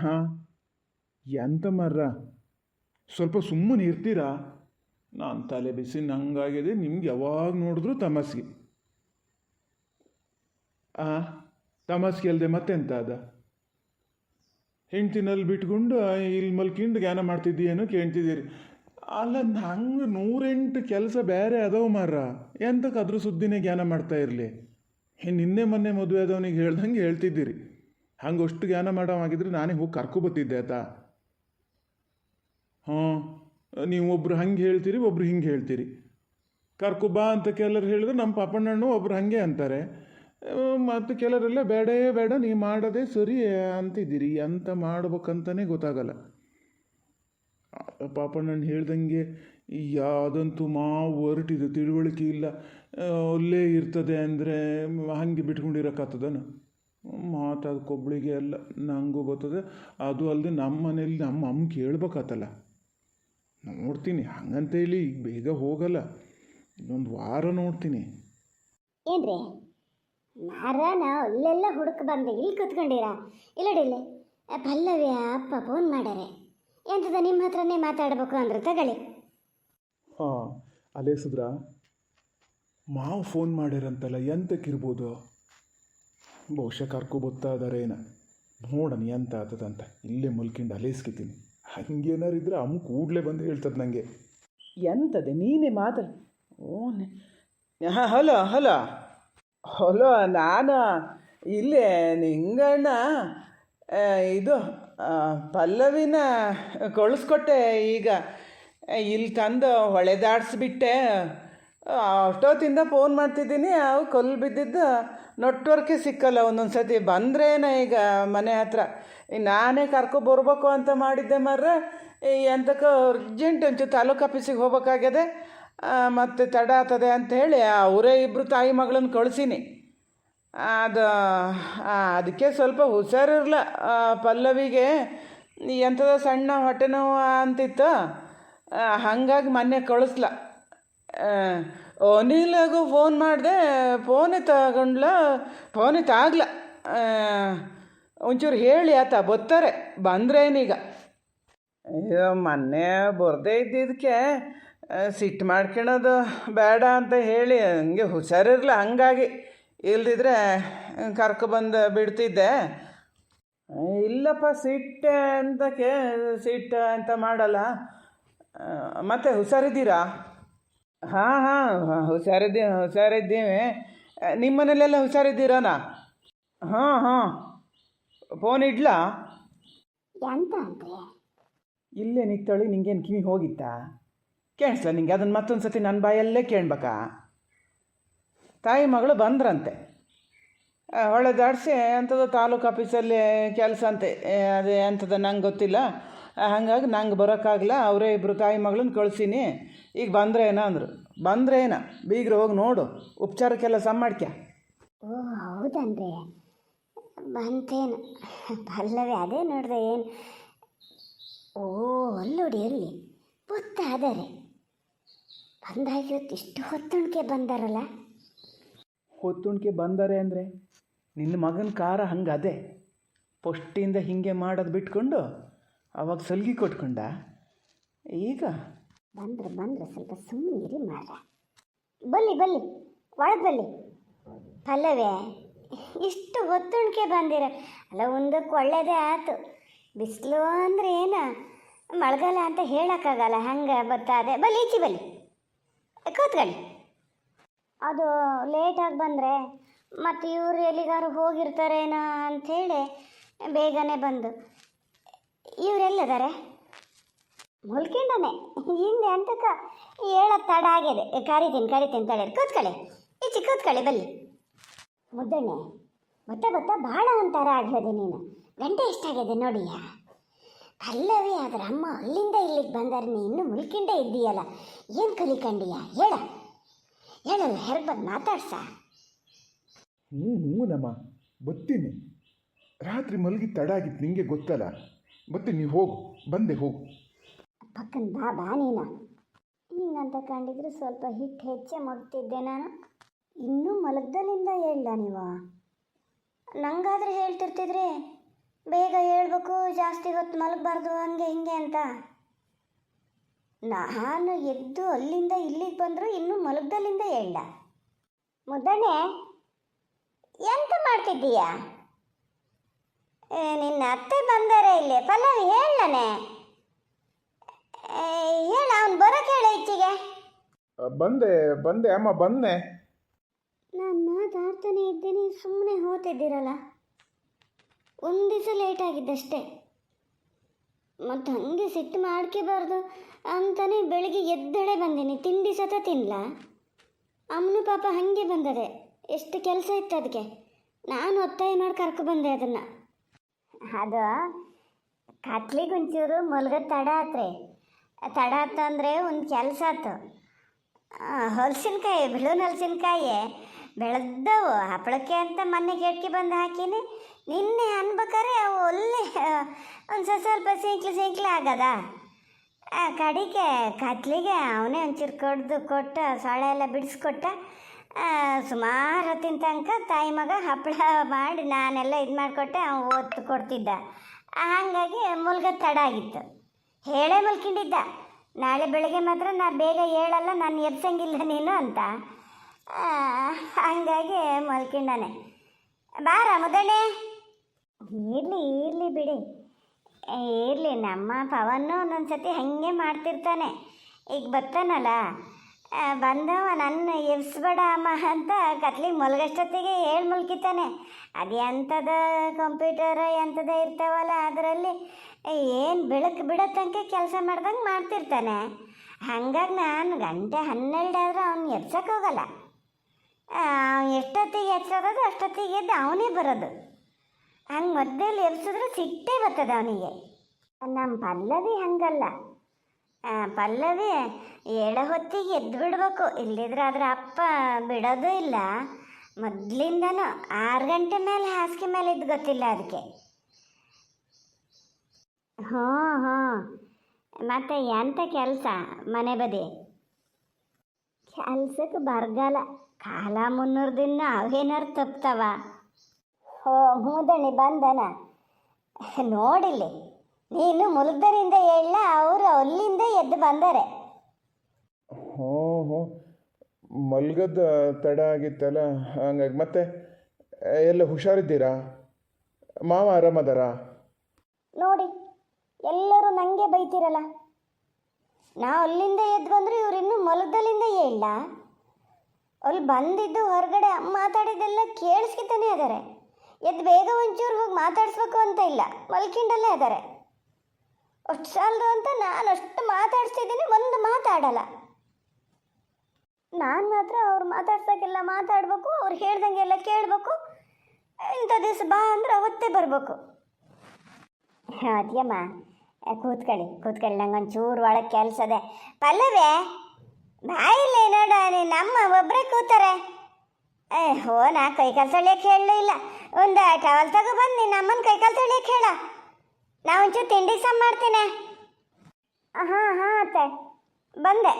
ಹಾಂ ಎಂತ ಮರ್ರ ಸ್ವಲ್ಪ ಸುಮ್ಮನೆ ಇರ್ತೀರಾ? ನಾನು ತಲೆ ಬಿಸಿ ನಂಗಾಗಿದೆ ನಿಮ್ಗೆ ಯಾವಾಗ ನೋಡಿದ್ರು ತಮಸ್ಗೆ. ಆ, ತಮಸ್ಗೆ ಅಲ್ಲದೆ ಮತ್ತೆಂತ ಅದ ಹೆಂಡ್ತಿನಲ್ಲಿ ಬಿಟ್ಕೊಂಡು ಇಲ್ಲಿ ಮಲ್ಕಿಂಡು ಜ್ಞಾನ ಮಾಡ್ತಿದ್ದೀಯೇನೋ ಕೇಳ್ತಿದ್ದೀರಿ. ಅಲ್ಲ, ನಂಗೆ ನೂರೆಂಟು ಕೆಲಸ ಬೇರೆ ಅದಾವ ಮಾರ ಎಂತಕ್ಕೆ ಅದ್ರ ಸುದ್ದಿನೇ ಜ್ಞಾನ ಮಾಡ್ತಾ ಇರಲಿ. ನಿನ್ನೆ ಮೊನ್ನೆ ಮದುವೆ ಆದವನಿಗೆ ಹೇಳ್ದಂಗೆ ಹೇಳ್ತಿದ್ದೀರಿ. ಹಂಗೆ ಅಷ್ಟು ಜ್ಞಾನ ಮಾಡೋವಾಗಿದ್ರೆ ನಾನೇ ಹೋಗಿ ಕರ್ಕೊಬತ್ತಿದ್ದೆ ಆತ ಹಾಂ, ನೀವು ಒಬ್ರು ಹಂಗೆ ಹೇಳ್ತೀರಿ, ಒಬ್ರು ಹಿಂಗೆ ಹೇಳ್ತೀರಿ. ಕರ್ಕೊ ಬಾ ಅಂತ ಕೆಲರು ಹೇಳಿದ್ರೆ ನಮ್ಮ ಪಾಪಣ್ಣಣ್ಣು ಒಬ್ರು ಹಾಗೆ ಅಂತಾರೆ. ಮತ್ತು ಕೆಲವರೆಲ್ಲ ಬೇಡೇ ಬೇಡ, ನೀವು ಮಾಡೋದೇ ಸರಿ ಅಂತಿದ್ದೀರಿ, ಎಂತ ಮಾಡ್ಬೇಕಂತಲೇ ಗೊತ್ತಾಗಲ್ಲ. ಪಾಪಣ್ಣಣ್ಣು ಹೇಳ್ದಂಗೆ ಯಾವುದಂತೂ ಮಾವು ಹೊರಟಿದೆ ತಿಳುವಳಿಕೆ ಇಲ್ಲ. ಅಲ್ಲೇ ಇರ್ತದೆ ಅಂದರೆ ಹಂಗೆ ಬಿಟ್ಕೊಂಡಿರೋಕ್ಕಾಗ್ತದನ? ಮಾತಾದ ಕೊಬ್ಬಳಿಗೆ ಎಲ್ಲ ನನಗೂ ಬರ್ತದೆ. ಅದು ಅಲ್ಲದೆ ನಮ್ಮ ಮನೇಲಿ ನಮ್ಮ ಅಮ್ಮ ಕೇಳ್ಬೇಕಾತಲ್ಲ. ನೋಡ್ತೀನಿ ಹಂಗಂತ ಹೇಳಿ ಈಗ ಬೇಗ ಹೋಗಲ್ಲ. ಇನ್ನೊಂದು ವಾರ ನೋಡ್ತೀನಿ. ಏನ್ರಿ? ನಾರ ನಾವು ಅಲ್ಲೆಲ್ಲ ಹುಡುಕ ಬಂದೆ ಇಲ್ಲಿ ಕೂತ್ಕೊಂಡಿರ? ಇಲ್ಲಡಿಲ್ಲ ಪಲ್ಲವಿ ಅಪ್ಪ ಫೋನ್ ಮಾಡ್ಯಾರೆ. ಎಂತದ ನಿಮ್ಮ ಹತ್ರನೇ ಮಾತಾಡ್ಬೇಕು ಅಂದ್ರೆ ತಗೊಳ್ಳಿ. ಹಾಂ ಅಲೇಸಿದ್ರ ಮಾವು ಫೋನ್ ಮಾಡ್ಯಾರಂತಲ್ಲ ಎಂತಕ್ಕಿರ್ಬೋದು? ಬಹುಶಃ ಕರ್ಕೊಬತ್ತಾ ಇದಾರೇನ ನೋಡನಿ ಅಂತ ಆತದಂತ. ಇಲ್ಲೇ ಮಲ್ಕೊಂಡು ಅಲೇಸ್ಕಿತೀನಿ. ಹಂಗೇನಾರು ಇದ್ರೆ ಅಮ್ಮ ಕೂಡಲೇ ಬಂದು ಹೇಳ್ತದೆ ನನಗೆ ಎಂತದೆ? ನೀನೇ ಮಾತಾಡ ಓ ಹಾಂ ಹಲೋ ಹಲೋ. ಹಲೋ ನಾನು? ಇಲ್ಲೇ ನಿಂಗಣ್ಣ. ಇದು ಪಲ್ಲವಿನ ಕಳಿಸ್ಕೊಟ್ಟೆ ಈಗ. ಇಲ್ಲಿ ತಂದು ಹೊಳೆದಾಡ್ಸ್ಬಿಟ್ಟೆ. ಅಷ್ಟೊತ್ತಿಂದ ಫೋನ್ ಮಾಡ್ತಿದ್ದೀನಿ. ಅವು ಕಲ್ಲು ಬಿದ್ದಿದ್ದು ನೆಟ್ವರ್ಕೇ ಸಿಕ್ಕಲ್ಲ. ಒಂದೊಂದು ಸತಿ ಬಂದ್ರೇನ ಈಗ ಮನೆ ಹತ್ರ. ನಾನೇ ಕರ್ಕೊ ಬರ್ಬೇಕು ಅಂತ ಮಾಡಿದ್ದೆ ಮರ್ರೆ. ಎಂತಕ್ಕೆ ಅರ್ಜೆಂಟ್ ಒಂಚೂರು ತಾಲೂಕು ಆಫೀಸಿಗೆ ಹೋಗ್ಬೇಕಾಗ್ಯದೆ. ಮತ್ತು ತಡ ಆಗ್ತದೆ ಅಂತ ಹೇಳಿ ಅವರೇ ಇಬ್ಬರು ತಾಯಿ ಮಗಳನ್ನ ಕಳಿಸೀನಿ. ಅದು ಅದಕ್ಕೆ ಸ್ವಲ್ಪ ಹುಷಾರಿರಲ್ಲ ಪಲ್ಲವಿಗೆ ಎಂಥದ ಸಣ್ಣ ಹೊಟ್ಟೆ ಅಂತಿತ್ತು. ಹಂಗಾಗಿ ಮೊನ್ನೆ ಕಳಿಸ್ಲ. ಅನಿಲ್ಗೂ ಫೋನ್ ಮಾಡಿದೆ ಫೋನೇ ತಗೊಂಡ್ಲ ಫೋನೇ ತಾಗ್ಲ. ಒಂಚೂರು ಹೇಳಿ ಆತ ಬರ್ತಾರೆ ಬಂದ್ರೇನೀಗ. ಅಯ್ಯೋ, ಮೊನ್ನೆ ಬರದೇ ಇದ್ದಿದ್ದಕ್ಕೆ ಸಿಟ್ಟು ಮಾಡ್ಕೊಳೋದು ಬೇಡ ಅಂತ ಹೇಳಿ, ಹಂಗೆ ಹುಷಾರಿರಲ್ಲ ಹಂಗಾಗಿ. ಇಲ್ದಿದ್ರೆ ಕರ್ಕೊಬಂದು ಬಿಡ್ತಿದ್ದೆ. ಇಲ್ಲಪ್ಪ, ಸಿಟ್ಟೆ ಅಂತಕ್ಕೆ ಸಿಟ್ಟು ಅಂತ ಮಾಡಲ್ಲ. ಮತ್ತೆ ಹುಷಾರಿದ್ದೀರಾ? ಹಾಂ ಹಾಂ ಹುಷಾರಿದ್ದೆ ಹುಷಾರಿದ್ದೀವಿ. ನಿಮ್ಮ ಮನೇಲೆಲ್ಲ ಹುಷಾರಿದ್ದೀರಾನ? ಹಾಂ ಹಾಂ. ಫೋನ್ ಇಡ್ಲಾ? ಎಂತ ಅಂದ್ರೆ? ಇಲ್ಲೇ ನಿತ್ತಳಿ ನಿಂಗೇನು ಕಿವಿ ಹೋಗಿತ್ತಾ? ಕೇಳಿಸ್ಲ ನಿಂಗೆ? ಅದನ್ನು ಮತ್ತೊಂದು ಸತಿ ನನ್ನ ಬಾಯಲ್ಲೇ ಕೇಳ್ಬೇಕಾ? ತಾಯಿ ಮಗಳು ಬಂದ್ರಂತೆ. ಆ, ದಾಡಿಸಿ ಅಂಥದ್ದು ತಾಲೂಕು ಆಫೀಸಲ್ಲಿ ಕೆಲಸ ಅಂತೆ. ಅದೇ ಎಂಥದ್ದು ನಂಗೆ ಗೊತ್ತಿಲ್ಲ. ಹಾಗಾಗಿ ನಂಗೆ ಬರೋಕ್ಕಾಗಲ್ಲ. ಅವರೇ ಇಬ್ಬರು ತಾಯಿ ಮಗಳನ್ನ ಕಳಿಸೀನಿ. ಈಗ ಬಂದ್ರೇನ ಅಂದರು. ಬಂದ್ರೇನ? ಬೀಗ್ರು ಹೋಗಿ ನೋಡು. ಉಪಚಾರಕ್ಕೆಲ್ಲ ಸಮ್ ಮಾಡ್ಕ್ಯಾ ಓ ಹೌದನ್ರಿ. ಬಂತೇನು. ಅಲ್ಲವೇ ಅದೇ ನೋಡಿದೆ ಏನು. ಓ ಅಲ್ಲೋಡಿ ಅಲ್ಲಿ ಗೊತ್ತಾದರೆ ಬಂದಾಗಿವತ್ತು ಇಷ್ಟು ಹೊತ್ತುಣಿಕೆ ಬಂದಾರಲ್ಲ. ಹೊತ್ತುಣಿಕೆ ಬಂದರೆ ಅಂದರೆ? ನಿನ್ನ ಮಗನ ಕಾರ ಹಂಗೆ ಅದೇ ಪೊಷ್ಟಿಂದ ಹಿಂಗೆ ಮಾಡೋದು ಬಿಟ್ಕೊಂಡು ಅವಾಗ ಸಲ್ಗಿ ಕೊಟ್ಕೊಂಡ. ಈಗ? ಬಂದ್ರೆ ಬಂದ್ರೆ ಸ್ವಲ್ಪ ಸುಮ್ಮನೆ ಮಾರ ಬಲ್ಲಿ ಬಲ್ಲಿ ಒಳಗೆ ಬಲ್ಲಿ ಪಲ್ಲವೇ, ಇಷ್ಟು ಹೊತ್ತುಣಿಕೆ ಬಂದಿರ. ಅಲ್ಲ, ಒಂದಕ್ಕೆ ಒಳ್ಳೇದೇ ಆತು. ಬಿಸಿಲು ಅಂದ್ರೆ ಏನು? ಮಳೆಗಾಲ ಅಂತ ಹೇಳೋಕ್ಕಾಗಲ್ಲ, ಹಂಗೆ ಬತ್ತಾದೆ ಬಲ್ಲಿ ಈಚಿ ಬಲ್ಲಿ ಕೂತ್ಕೊಳ್ಳಿ. ಅದು ಲೇಟಾಗಿ ಬಂದರೆ ಮತ್ತು ಇವರು ಎಲ್ಲಿಗಾರು ಹೋಗಿರ್ತಾರೇನೋ ಅಂಥೇಳಿ ಬೇಗನೆ ಬಂದು. ಇವರೆಲ್ಲಿದ್ದಾರೆ ಮುಲ್ಕಿಂಡನೆ ಹಿಂದೆ ಅಂತಕ ಹೇಳೋ ತಡ ಆಗಿದೆ ಕರಿತೀನಿ ಕರಿತೀನಿ ತಡೆ ಕೂತ್ಕೊಳ್ಳಿ. ಈಚೆ ಕೂತ್ಕೊಳ್ಳಿ ಬಲ್ಲಿ ಮುದ್ದಣ್ಣೆ, ಗೊತ್ತಾ ಗೊತ್ತಾ? ಭಾಳ ಒಂಥರ ಆಗ್ಲದೆ ನೀನು. ಗಂಟೆ ಎಷ್ಟಾಗಿದೆ ನೋಡಿಯ ಪಲ್ಲವಿ ಅದರ ಅಮ್ಮ, ಅಲ್ಲಿಂದ ಇಲ್ಲಿಗೆ ಬಂದರೆ ನೀ. ಇನ್ನೂ ಮುಲ್ಕಿಂಡೇ ಇದ್ದೀಯಲ್ಲ. ಏನು ಕಲಿಕಂಡಿಯ? ಹೇಳ. ಹೇಳಲ್ಲ ಹೆರ್ಬಗ್ ಮಾತಾಡ್ಸ? ಹ್ಞೂ ಹ್ಞೂ ನಮ್ಮ ಬತ್ತೀನಿ ರಾತ್ರಿ ಮಲಗಿ ತಡ ಆಗಿತ್ತು ನಿಂಗೆ ಗೊತ್ತಲ್ಲ. ಬತ್ತೀನಿ ನೀವು ಹೋಗು, ಬಂದೆ, ಹೋಗು. ಪಕ್ಕನ ಬಾ ಬಾ ನೀನು. ಹಿಂಗಂತ ಕಂಡಿದ್ರೆ ಸ್ವಲ್ಪ ಹಿಟ್ಟು ಹೆಚ್ಚೆ ಮಗ್ತಿದ್ದೆ ನಾನು. ಇನ್ನೂ ಮಲಗ್ದಲ್ಲಿಂದ ಹೇಳ್ದ ನೀವ? ನಂಗಾದ್ರೆ ಹೇಳ್ತಿರ್ತಿದ್ರೆ ಬೇಗ ಹೇಳ್ಬೇಕು, ಜಾಸ್ತಿ ಹೊತ್ತು ಮಲಗಬಾರ್ದು, ಹಂಗೆ, ಹಿಂಗೆ ಅಂತ. ನಾನು ಎದ್ದು ಅಲ್ಲಿಂದ ಇಲ್ಲಿಗೆ ಬಂದರೂ ಇನ್ನೂ ಮಲಗ್ದಲ್ಲಿಂದ ಹೇಳ್ದ ಮುದ್ದಣ್ಣೆ ಎಂತ ಮಾಡ್ತಿದ್ದೀಯಾ? ನಿನ್ನ ಅತ್ತೆ ಬಂದರೆ ಇಲ್ಲಿ ಪಲ್ಲವಿ ಹೇಳನೆ ಹೇಳ ಅವನು ಬರೋಕೆ ಹೇಳ ಇಚ್ಚಿಗೆ ಬಂದೆ ಬಂದೆ ಅಮ್ಮ ಬಂದೆ. ನಾನು ಮಾತಾಡ್ತಾನೆ ಇದ್ದೀನಿ ಸುಮ್ಮನೆ ಹೋಗ್ತಿದ್ದೀರಲ್ಲ ಒಂದು ದಿವಸ ಲೇಟ್ ಆಗಿದ್ದಷ್ಟೇ. ಮತ್ತು ಹಂಗೆ ಸಿಟ್ಟು ಮಾಡ್ಕೋಬಾರ್ದು ಅಂತಾನೆ ಬೆಳಿಗ್ಗೆ ಎದ್ದಳೆ ಬಂದೀನಿ. ತಿಂಡಿ ಸತ ತಿನ್ನಲ ಅಮ್ಮನು ಪಾಪ ಹಾಗೆ ಬಂದದೆ. ಎಷ್ಟು ಕೆಲಸ ಇತ್ತು ಅದಕ್ಕೆ ನಾನು ಒತ್ತಾಯ ಮಾಡಿ ಕರ್ಕೊ ಬಂದೆ ಅದನ್ನು. ಅದು ಕತ್ಲಿಗೆ ಒಂಚೂರು ಮಲ್ಗದ ತಡ ಆತ್ರಿ ತಡ ಆತು ಅಂದರೆ ಒಂದು ಕೆಲಸ ಆತು. ಹಲಸಿನಕಾಯಿ ಬಿಳುನ್ ಹಲಸಿನಕಾಯಿ ಬೆಳೆದವು. ಹಪ್ಪಳಕ್ಕೆ ಅಂತ ಮೊನ್ನೆ ಕೇಟ್ಕೆ ಬಂದು ಹಾಕೀನಿ. ನಿನ್ನೆ ಅನ್ಬೇಕಾರೆ ಅವು ಒಳ್ಳೆ ಒಂದು ಸ್ವಲ್ಪ ಸ್ವಲ್ಪ ಸಿಂಕ್ಲು ಸಿಂಕ್ಲು ಆಗದ? ಕಡಿಗೆ ಕತ್ಲಿಗೆ ಅವನೇ ಒಂಚೂರು ಕಡ್ದು ಕೊಟ್ಟ ಸೊಳ್ಳೆ ಎಲ್ಲ ಬಿಡಿಸ್ಕೊಟ್ಟ ಸುಮಾರು ಹೊತ್ತಿನ ತನಕ ತಾಯಿ ಮಗ ಹಪ್ಪಳ ಮಾಡಿ ನಾನೆಲ್ಲ ಇದು ಮಾಡಿಕೊಟ್ಟೆ ಅವ್ನು ಓದ್ತು ಕೊಡ್ತಿದ್ದ. ಹಾಗಾಗಿ ಮುಲ್ಗ ತಡ ಆಗಿತ್ತು. ಹೇಳೇ ಮಲ್ಕೊಂಡಿದ್ದ ನಾಳೆ ಬೆಳಗ್ಗೆ ಮಾತ್ರ ನಾ ಬೇಗ ಹೇಳಲ್ಲ, ನಾನು ಎಬ್ಸಂಗಿಲ್ಲ ನೀನು ಅಂತ. ಹಾಗಾಗಿ ಮಲ್ಕೊಂಡಾನೆ ಬಾರ ಮುದಣೆ ಇರಲಿ ಇರಲಿ ಬಿಡಿ. ಇರಲಿ, ನಮ್ಮ ಪವನ್ನು ಒಂದೊಂದು ಸತಿ ಹಾಗೆ ಮಾಡ್ತಿರ್ತಾನೆ. ಈಗ ಬರ್ತಾನಲ್ಲ ಬಂದವ ನನ್ನ ಎಬ್ಸ್ಬೇಡ ಅಮ್ಮ ಅಂತ ಕತ್ಲಿಗೆ ಮಲಗಷ್ಟೊತ್ತಿಗೆ ಹೇಳಿ ಮುಲ್ಕಿತಾನೆ. ಅದು ಎಂಥದ ಕಂಪ್ಯೂಟರ್ ಎಂಥದ ಇರ್ತಾವಲ್ಲ ಅದರಲ್ಲಿ ಏನು ಬೆಳಕು ಬಿಡೋ ತನಕ ಕೆಲಸ ಮಾಡ್ದಂಗೆ ಮಾಡ್ತಿರ್ತಾನೆ. ಹಂಗಾಗಿ ನಾನು ಗಂಟೆ ಹನ್ನೆರಡು ಆದ್ರೆ ಅವ್ನು ಎಬ್ಸಕ್ಕೆ ಹೋಗಲ್ಲ. ಎಷ್ಟೊತ್ತಿಗೆ ಎಚ್ಚರೋದು ಅಷ್ಟೊತ್ತಿಗೆ ಎದ್ದು ಅವನೇ ಬರೋದು. ಹಂಗೆ ಮಧ್ಯದಲ್ಲಿ ಎಬ್ಸಿದ್ರೆ ಸಿಟ್ಟೇ ಬರ್ತದೆ ಅವನಿಗೆ. ನಮ್ಮ ಪಲ್ಲವಿ ಹಂಗಲ್ಲ. ಪಲ್ಲವಿ ಏಳ ಹೊತ್ತಿಗೆ ಎದ್ದು ಬಿಡಬೇಕು. ಇಲ್ಲಿದ್ರೆ ಅದರ ಅಪ್ಪ ಬಿಡೋದು ಇಲ್ಲ. ಮೊದಲಿಂದನೂ ಆರು ಗಂಟೆ ಮೇಲೆ ಹಾಸಿಗೆ ಮೇಲೆ ಇದ್ದು ಗೊತ್ತಿಲ್ಲ ಅದಕ್ಕೆ. ಹ್ಞೂ ಹ್ಞೂ. ಮತ್ತೆ ಎಂಥ ಕೆಲಸ ಮನೆ ಬದಿ? ಕೆಲ್ಸಕ್ಕೆ ಬರಗಾಲ. ಕಾಲ ಮುನ್ನೂರು ದಿನ ಅವೇನಾರು ತಪ್ತವ? ಹೋ ಹೂದಣಿ ಬಂದನ. ನೋಡಿಲ್ಲಿ, ನೀನು ಮುಲ್ದರಿಂದ ಹೇಳ ಅಲ್ಲಿಂದ ಎದ್ದು ಬಂದರೆ. ಹ್ಞೂ ಹೋ. ಮಲ್ಗದ ತಡ ಆಗಿತ್ತಲ್ಲ ಹಂಗಾಗಿ. ಮತ್ತೆ ಎಲ್ಲ ಹುಷಾರಿದ್ದೀರಾ? ಮಾವ ಆರಾಮದಾರ? ನೋಡಿ ಎಲ್ಲರೂ ನನಗೆ ಬೈತಿರಲ್ಲ. ನಾವು ಅಲ್ಲಿಂದ ಎದ್ದು ಬಂದ್ರೆ ಇವ್ರು ಇನ್ನೂ ಮಲಗದಲ್ಲಿಂದ ಇಲ್ಲ. ಅಲ್ಲಿ ಬಂದಿದ್ದು ಹೊರಗಡೆ ಮಾತಾಡಿದ್ದೆಲ್ಲ ಕೇಳಿಸ್ಕಿತಾನೆ ಇದ್ದಾರೆ. ಎದ್ದು ಬೇಗ ಒಂಚೂರು ಹೋಗಿ ಮಾತಾಡಿಸ್ಬೇಕು ಅಂತ ಇಲ್ಲ ಮಲ್ಕಿಂಡಲ್ಲೇ ಇದ್ದಾರೆ. ಅಷ್ಟು ಸಾಲದು ಅಂತ ನಾನು ಅಷ್ಟು ಮಾತಾಡ್ಸ್ತಿದ್ದೀನಿ ಒಂದು ಮಾತಾಡಲ್ಲ. ನಾನು ಮಾತ್ರ ಅವ್ರು ಮಾತಾಡ್ಸೋಕ್ಕೆಲ್ಲ ಮಾತಾಡಬೇಕು, ಅವ್ರು ಹೇಳ್ದಂಗೆಲ್ಲ ಕೇಳಬೇಕು. ಇಂಥ ದಿವಸ ಬಾ ಅಂದ್ರೆ ಅವತ್ತೇ ಬರಬೇಕು. ಅದ್ಯಮ್ಮ. ಕೂತ್ಕೊಳ್ಳಿ ಕೂತ್ಕೊಳ್ಳಿ, ನಂಗೆ ಒಂಚೂರು ಒಳಗೆ ಕೆಲಸದೆ ಪಲ್ಲವೇ? ಬಾಯಿಲ್ಲ ನೋಡ ನಮ್ಮ ಒಬ್ಬರೇ ಕೂತಾರೆ. ಏ, ಹೋ, ನಾ ಕಾಲು ತೊಳಿಯೋಕೆ ಹೇಳಲೂ ಇಲ್ಲ. ಒಂದು ಟವಲ್ ತಗೋ ಬಂದು ನಿನ್ನ ಅಮ್ಮನ ಕೈಕಾಲು ತೊಳಿಯಕ್ಕೆ ಹೇಳ. ನಾ ಒಂಚೂರು ತಿಂಡಿ ಸಹ ಮಾಡ್ತೀನಿ ಹಾಂ ಹಾಂ ಅತ್ತೆ. ಬಂದೆ.